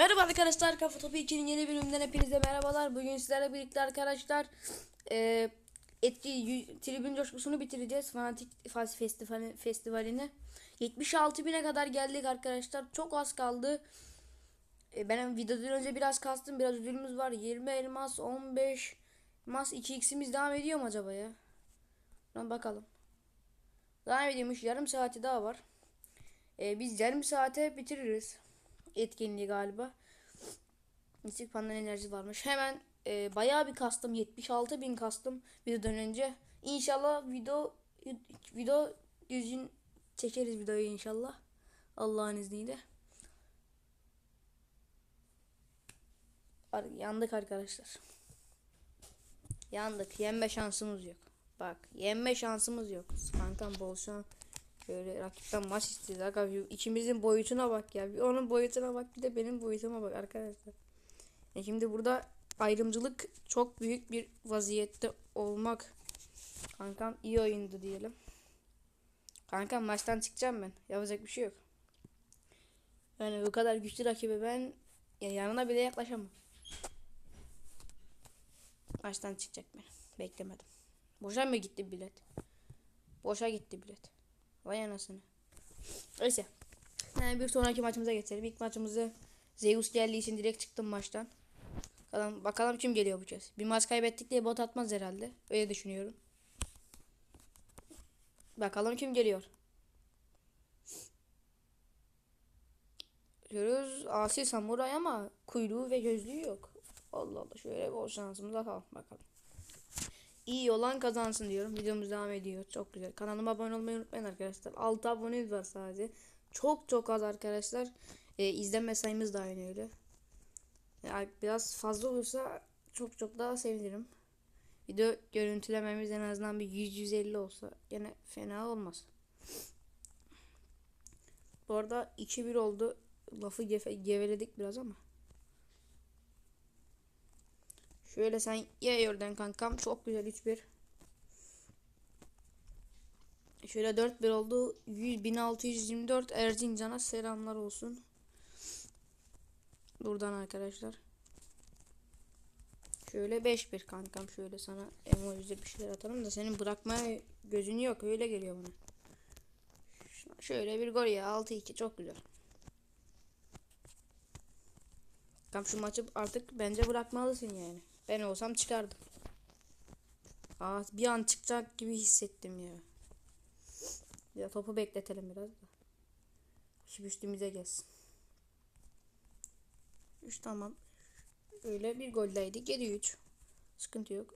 Merhaba arkadaşlar Kafa Topu 2'nin yeni bölümünden hepinize merhabalar. Bugün sizlerle birlikte arkadaşlar e, etki tribün coşkusunu bitireceğiz. Fanatik Fas Festivali, Festivali'ni. 76 bine kadar geldik arkadaşlar. Çok az kaldı. E, ben videodan önce biraz kastım. Biraz ödülümüz var. 20 elmas, 15 elmas, 2x'imiz devam ediyor mu acaba ya? Lan bakalım. Devam ediyormuş. Yarım saati daha var. E, biz yarım saate bitiririz etkinliği galiba. Mistik pandan enerji varmış. Hemen e, bayağı bir kastım. 76 bin kastım videodan önce. İnşallah video video düzgün çekeriz videoyu inşallah. Allah'ın izniyle. Ar- yandık arkadaşlar. Yandık. Yenme şansımız yok. Bak yenme şansımız yok. Kankam bol şans. Şöyle rakipten maç istiyoruz. Bir ikimizin boyutuna bak ya. Bir onun boyutuna bak bir de benim boyutuma bak arkadaşlar. E şimdi burada ayrımcılık çok büyük bir vaziyette olmak. Kankam iyi oyundu diyelim. Kankam maçtan çıkacağım ben. Yapacak bir şey yok. Yani bu kadar güçlü rakibe ben ya yanına bile yaklaşamam. Maçtan çıkacak ben. Beklemedim. Boşa mı gitti bilet? Boşa gitti bilet. Vay anasını. Neyse. Yani bir sonraki maçımıza geçelim. İlk maçımızı Zeus geldiği için direkt çıktım maçtan. Bakalım, bakalım kim geliyor bu kez. Bir maç kaybettik diye bot atmaz herhalde. Öyle düşünüyorum. Bakalım kim geliyor. Görüyoruz Asi Samuray ama kuyruğu ve gözlüğü yok. Allah Allah şöyle bol şansımız atalım bakalım. İyi olan kazansın diyorum. Videomuz devam ediyor. Çok güzel. Kanalıma abone olmayı unutmayın arkadaşlar. 6 abonemiz var sadece. Çok çok az arkadaşlar. Ee, izlenme sayımız da aynı öyle. Yani biraz fazla olursa çok çok daha sevinirim. Video görüntülememiz en azından bir 100-150 olsa gene fena olmaz. Bu arada 2-1 oldu. Lafı gefe- geveledik biraz ama. Şöyle sen ye oradan kankam. Çok güzel 3-1. Şöyle 4-1 oldu. 100, 1624 Erzincan'a selamlar olsun. Buradan arkadaşlar. Şöyle 5-1 kankam. Şöyle sana emoji'de bir şeyler atalım da senin bırakmaya gözün yok. Öyle geliyor bana. Şöyle bir gol ya. 6-2 çok güzel. Kankam şu maçı artık bence bırakmalısın yani. Ben olsam çıkardım. Aa, bir an çıkacak gibi hissettim ya. Ya topu bekletelim biraz da. Şimdi üstümüze gelsin. Üç tamam. Öyle bir goldeydik. 7-3. Sıkıntı yok.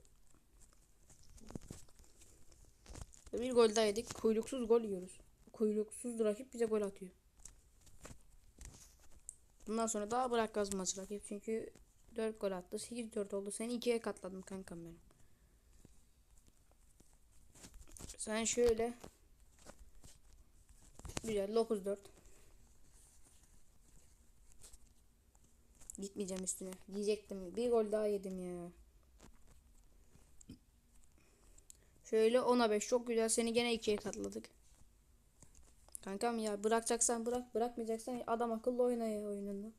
Bir goldeydik. Kuyruksuz gol yiyoruz. Kuyruksuz rakip bize gol atıyor. Bundan sonra daha bırakmaz maçı rakip. Çünkü 4 gol attı. 8-4 oldu. Seni 2'ye katladım kankam benim. Sen şöyle Güzel 9-4 Gitmeyeceğim üstüne. Diyecektim. Bir gol daha yedim ya. Şöyle 10'a 5 çok güzel. Seni gene 2'ye katladık. Kankam ya bırakacaksan bırak. Bırakmayacaksan adam akıllı oyna ya oyununu.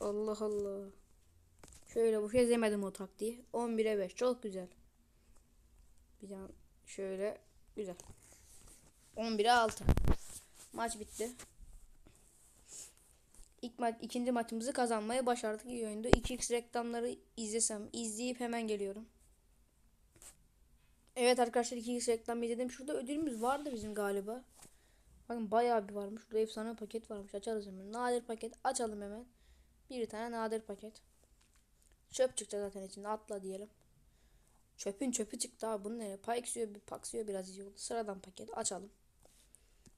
Allah Allah. Şöyle bu kez yemedim o taktiği. 11'e 5 çok güzel. Bir an şöyle güzel. 11'e 6. Maç bitti. İlk ma ikinci maçımızı kazanmayı başardık. İyi oyundu. 2x reklamları izlesem izleyip hemen geliyorum. Evet arkadaşlar 2x reklam izledim. Şurada ödülümüz vardı bizim galiba. Bakın bayağı bir varmış. Burada efsane paket varmış. Açarız hemen. Nadir paket açalım hemen. Bir tane nadir paket. Çöp çıktı zaten içinde. Atla diyelim. Çöpün çöpü çıktı abi. Bunun ne? Paksıyor, bir paksıyor biraz iyi oldu. Sıradan paket açalım.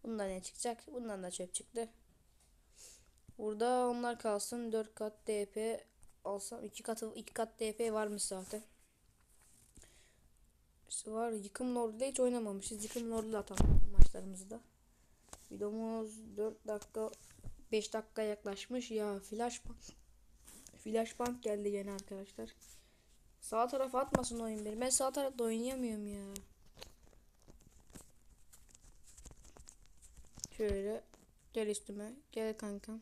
Bundan ne çıkacak? Bundan da çöp çıktı. Burada onlar kalsın. 4 kat DP alsam 2 katı 2 kat DP varmış zaten. İşte var yıkım Lord'da hiç oynamamışız. Yıkım Lord'da atalım maçlarımızda. Videomuz 4 dakika 5 dakika yaklaşmış. Ya flash bank. Flash bank geldi yine arkadaşlar. Sağ tarafa atmasın oyun beni. Ben sağ tarafta oynayamıyorum ya. Şöyle gel üstüme. Gel kankam.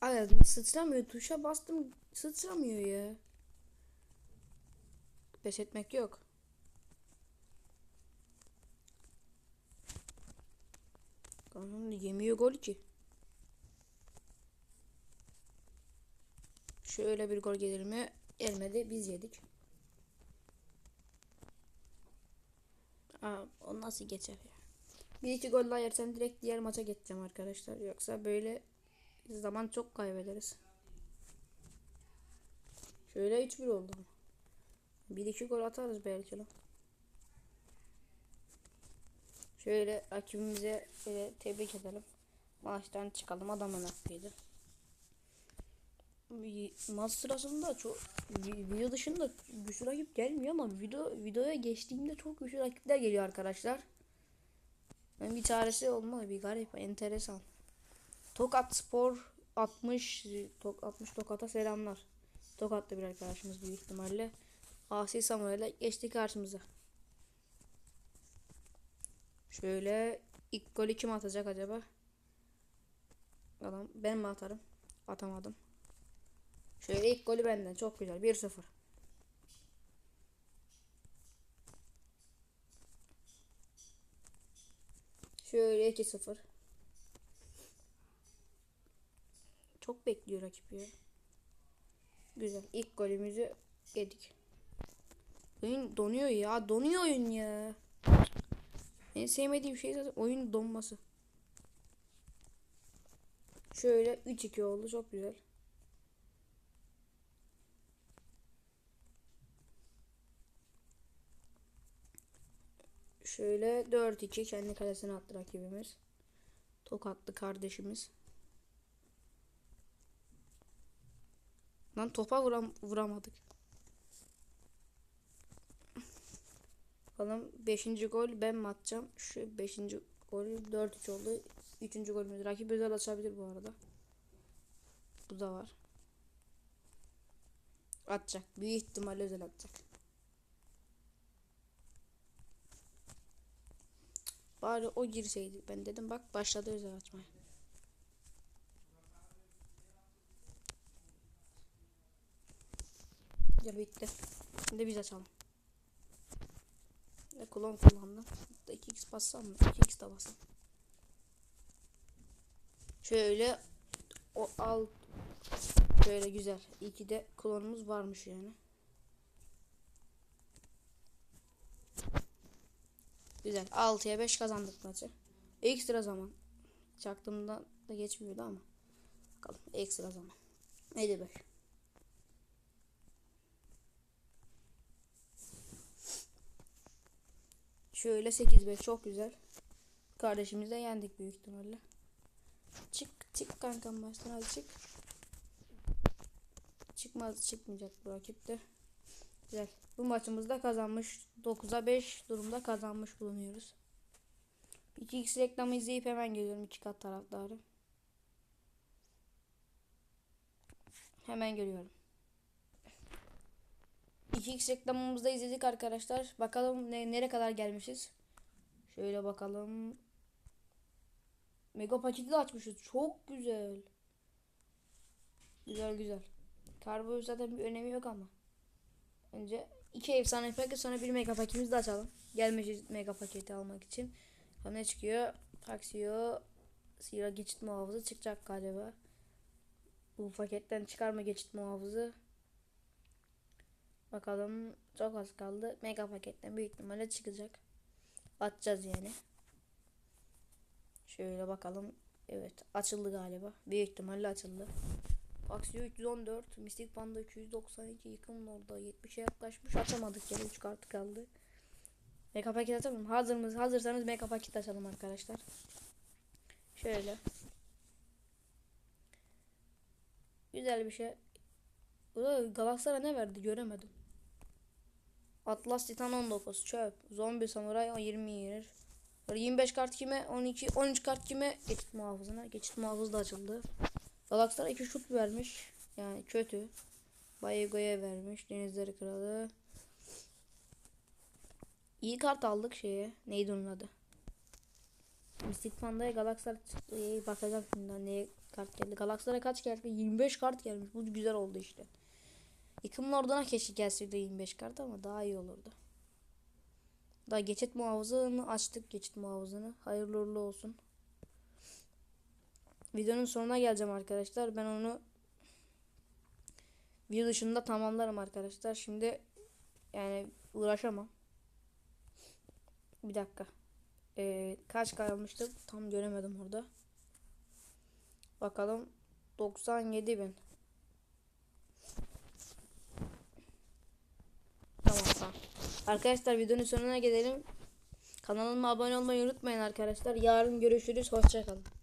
Ay sıçramıyor. Tuşa bastım. Sıçramıyor ya. Pes etmek yok. Kanun yemiyor gol ki. Şöyle bir gol gelir mi? Gelmedi. Biz yedik. Aa, o nasıl geçer ya? Bir iki gol daha yersem direkt diğer maça geçeceğim arkadaşlar. Yoksa böyle zaman çok kaybederiz. Şöyle 3-1 oldu. Bir iki gol atarız belki lan. Şöyle rakibimize şöyle tebrik edelim. Maçtan çıkalım adamın hakkıydı. Maç sırasında çok vi- video dışında güçlü rakip gelmiyor ama video videoya geçtiğimde çok güçlü rakipler geliyor arkadaşlar. Ben bir çaresi olmalı bir garip enteresan. Tokat Spor 60 tok 60 Tokat'a selamlar. Tokat'ta bir arkadaşımız büyük ihtimalle. Asi Samuel'e geçti karşımıza. Şöyle ilk golü kim atacak acaba? Adam ben mi atarım? Atamadım. Şöyle ilk golü benden. Çok güzel. 1-0. Şöyle 2-0. Çok bekliyor rakip ya. Güzel. İlk golümüzü yedik. Oyun donuyor ya. Donuyor oyun ya. En sevmediğim şey zaten oyun donması. Şöyle 3-2 oldu. Çok güzel. Şöyle 4-2 kendi kalesine attı rakibimiz. Tokatlı kardeşimiz. Lan topa vuram vuramadık. Bakalım 5. gol ben mi atacağım? Şu 5. gol 4-3 oldu. 3. golümüz. Rakip özel açabilir bu arada. Bu da var. Atacak. Büyük ihtimalle özel atacak. Bari o girseydi. Ben dedim bak başladı özel açmaya. Gel bitti. Şimdi biz açalım. Ve klon kullandım. 2x bassam mı? 2x de bassam. Şöyle o al şöyle güzel. İyi ki de klonumuz varmış yani. Güzel. 6'ya 5 kazandık maçı. Ekstra zaman. Çaktığımda da geçmiyordu ama. Bakalım ekstra zaman. 55. Şöyle 8-5 çok güzel. Kardeşimizi de yendik büyük ihtimalle. Çık çık kankam baştan hadi çık. Çıkmaz çıkmayacak bu rakipte. Güzel. Bu maçımızda kazanmış 9'a 5 durumda kazanmış bulunuyoruz. 2x reklamı izleyip hemen geliyorum iki kat taraftarı. Hemen geliyorum. 2x reklamımızda izledik arkadaşlar. Bakalım ne, nereye kadar gelmişiz. Şöyle bakalım. Mega paketi de açmışız. Çok güzel. Güzel güzel. Karbo zaten bir önemi yok ama. Önce iki efsane paket sonra bir mega paketimizi de açalım. Gelmişiz mega paketi almak için. Ne çıkıyor? Taksiyo. Sira geçit muhafızı çıkacak galiba. Bu paketten çıkarma geçit muhafızı. Bakalım çok az kaldı. Mega paketten büyük ihtimalle çıkacak. Atacağız yani. Şöyle bakalım. Evet açıldı galiba. Büyük ihtimalle açıldı. Aksiyo 314, Mistik Panda 292, Yıkım orada 70'e yaklaşmış. Açamadık yani 3 kartı kaldı. Mega paket açalım. Hazır mısınız? Hazırsanız mega paket açalım arkadaşlar. Şöyle. Güzel bir şey. Galatasaray ne verdi göremedim. Atlas Titan 19 çöp. Zombi Samuray 20 yerir. Böyle 25 kart kime 12 13 kart kime geçit muhafızına. Geçit muhafız da açıldı. Galatasaray 2 şut vermiş. Yani kötü. Bayego'ya vermiş. Denizleri Kralı. İyi kart aldık şeye. Neydi onun adı? Mystic Panda'ya Galaxlar çıktı. Bakacağım şimdi neye kart geldi. Galaxlara kaç geldi? 25 kart gelmiş. Bu güzel oldu işte. Yıkımın orduna keşke gelseydi 25 kart ama daha iyi olurdu. Daha geçit muhafızını açtık geçit muhafızını. Hayırlı uğurlu olsun. Videonun sonuna geleceğim arkadaşlar. Ben onu video dışında tamamlarım arkadaşlar. Şimdi yani uğraşamam. Bir dakika. Ee, kaç kalmıştı? Tam göremedim orada. Bakalım. 97 bin. Tamam tamam. Arkadaşlar videonun sonuna gelelim. Kanalıma abone olmayı unutmayın arkadaşlar. Yarın görüşürüz. Hoşçakalın.